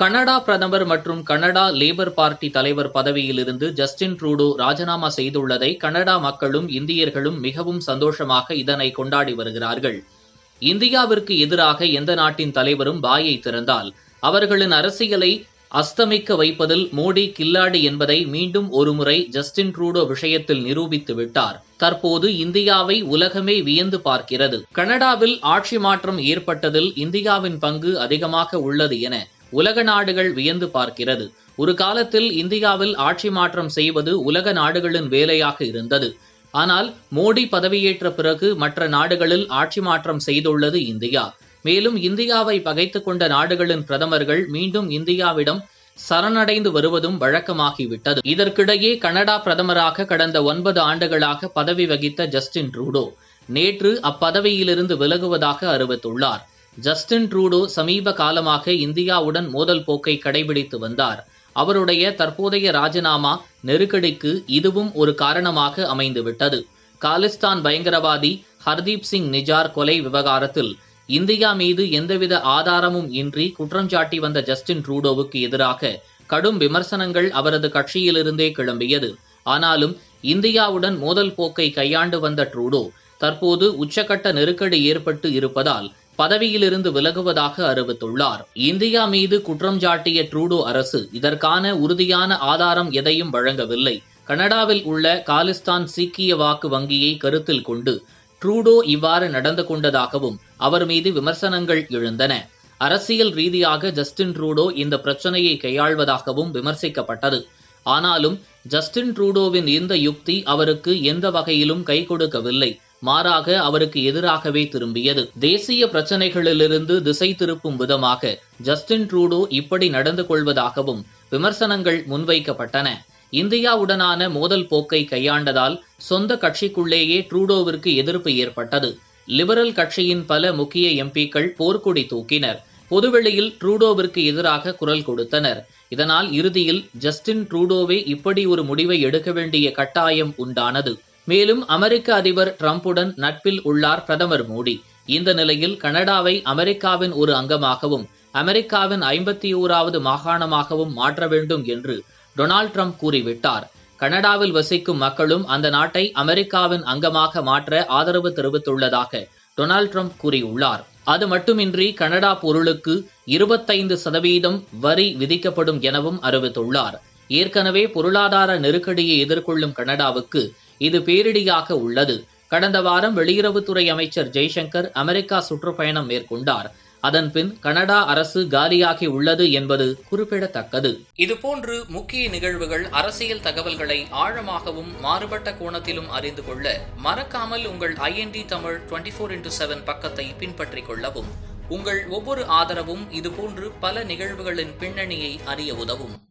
Canada பிரதமர் மற்றும் Canada labour party தலைவர் பதவியிலிருந்து ஜஸ்டின் ட்ரூடோ ராஜினாமா செய்துள்ளதை கனடா மக்களும் இந்தியர்களும் மிகவும் சந்தோஷமாக இதனை கொண்டாடி வருகிறார்கள். இந்தியாவிற்கு எதிராக எந்த நாட்டின் தலைவரும் வாயை திறந்தால் அவர்களின் அரசியலை அஸ்தமிக்க வைப்பதில் மோடி கில்லாடி என்பதை மீண்டும் ஒருமுறை ஜஸ்டின் ட்ரூடோ விஷயத்தில் நிரூபித்து விட்டார். தற்போது இந்தியாவை உலகமே வியந்து பார்க்கிறது. கனடாவில் ஆட்சி மாற்றம் ஏற்பட்டதில் இந்தியாவின் பங்கு அதிகமாக உள்ளது என உலக நாடுகள் வியந்து பார்க்கிறது. ஒரு காலத்தில் இந்தியாவில் ஆட்சி மாற்றம் செய்வது உலக நாடுகளின் வேலையாக இருந்தது. ஆனால் மோடி பதவியேற்ற பிறகு மற்ற நாடுகளில் ஆட்சி மாற்றம் செய்துள்ளது இந்தியா. மேலும் இந்தியாவை பகைத்து கொண்ட நாடுகளின் பிரதமர்கள் மீண்டும் இந்தியாவிடம் சரணடைந்து வருவதும் வழக்கமாகிவிட்டது. இதற்கிடையே கனடா பிரதமராக கடந்த ஒன்பது ஆண்டுகளாக பதவி வகித்த ஜஸ்டின் ட்ரூடோ நேற்று அப்பதவியிலிருந்து விலகுவதாக அறிவித்துள்ளார். ஜஸ்டின் ட்ரூடோ சமீப காலமாக இந்தியாவுடன் மோதல் போக்கை கடைபிடித்து வந்தார். அவருடைய தற்போதைய ராஜினாமா நெருக்கடிக்கு இதுவும் ஒரு காரணமாக அமைந்துவிட்டது. காலிஸ்தான் பயங்கரவாதி ஹர்தீப் சிங் நிஜார் கொலை விவகாரத்தில் இந்தியா மீது எந்தவித ஆதாரமும் இன்றி குற்றஞ்சாட்டி வந்த ஜஸ்டின் ட்ரூடோவுக்கு எதிராக கடும் விமர்சனங்கள் அவரது கட்சியிலிருந்தே கிளம்பியது. ஆனாலும் இந்தியாவுடன் மோதல் போக்கை கையாண்டு வந்த ட்ரூடோ தற்போது உச்சகட்ட நெருக்கடி ஏற்பட்டு இருப்பதால் பதவியிலிருந்து விலகுவதாக அறிவித்துள்ளார். இந்தியா மீது குற்றம் சாட்டிய ட்ரூடோ அரசு இதற்கான உறுதியான ஆதாரம் எதையும் வழங்கவில்லை. கனடாவில் உள்ள காலிஸ்தான் சீக்கிய வாக்கு வங்கியை கருத்தில் கொண்டு ட்ரூடோ இவ்வாறு நடந்து கொண்டதாகவும் அவர் மீது விமர்சனங்கள் எழுந்தன. அரசியல் ரீதியாக ஜஸ்டின் ட்ரூடோ இந்த பிரச்சனையை கையாள்வதாகவும் விமர்சிக்கப்பட்டது. ஆனாலும் ஜஸ்டின் ட்ரூடோவின் இந்த யுக்தி அவருக்கு எந்த வகையிலும் கை கொடுக்கவில்லை. மாறாக அவருக்கு எதிராகவே திரும்பியது. தேசிய பிரச்சனைகளிலிருந்து திசை திருப்பும் விதமாக ஜஸ்டின் ட்ரூடோ இப்படி நடந்து கொள்வதாகவும் விமர்சனங்கள் முன்வைக்கப்பட்டன. இந்தியாவுடனான மோதல் போக்கை கையாண்டதால் சொந்த கட்சிக்குள்ளேயே ட்ரூடோவிற்கு எதிர்ப்பு ஏற்பட்டது. லிபரல் கட்சியின் பல முக்கிய எம்பிக்கள் போர்க்கொடி தூக்கினர். பொதுவெளியில் ட்ரூடோவிற்கு எதிராக குரல் கொடுத்தனர். இதனால் இறுதியில் ஜஸ்டின் ட்ரூடோவே இப்படி ஒரு முடிவை எடுக்க வேண்டிய கட்டாயம் உண்டானது. மேலும் அமெரிக்க அதிபர் டிரம்புடன் நட்பில் உள்ளார் பிரதமர் மோடி. இந்த நிலையில் கனடாவை அமெரிக்காவின் ஒரு அங்கமாகவும் அமெரிக்காவின் ஐம்பத்தி ஓராவது மாகாணமாகவும் மாற்ற வேண்டும் என்று டொனால்ட் ட்ரம்ப் கூறிவிட்டார். கனடாவில் வசிக்கும் மக்களும் அந்த நாட்டை அமெரிக்காவின் அங்கமாக மாற்ற ஆதரவு தெரிவித்துள்ளதாக டொனால்ட் ட்ரம்ப் கூறியுள்ளார். அது மட்டுமின்றி கனடா பொருளுக்கு இருபத்தைந்து சதவீதம் வரி விதிக்கப்படும் எனவும் அறிவித்துள்ளார். ஏற்கனவே பொருளாதார நெருக்கடியை எதிர்கொள்ளும் கனடாவுக்கு இது பேரிடியாக உள்ளது. கடந்த வாரம் வெளியுறவுத்துறை அமைச்சர் ஜெய்சங்கர் அமெரிக்கா சுற்றுப்பயணம் மேற்கொண்டார். அதன்பின் கனடா அரசு காலியாகி உள்ளது என்பது குறிப்பிடத்தக்கது. இதுபோன்று முக்கிய நிகழ்வுகள் அரசியல் தகவல்களை ஆழமாகவும் மாறுபட்ட கோணத்திலும் அறிந்து கொள்ள மறக்காமல் உங்கள் IND Tamil twenty four into seven பக்கத்தை பின்பற்றிக் கொள்ளவும். உங்கள் ஒவ்வொரு ஆதரவும் இதுபோன்று பல நிகழ்வுகளின் பின்னணியை அறிய உதவும்.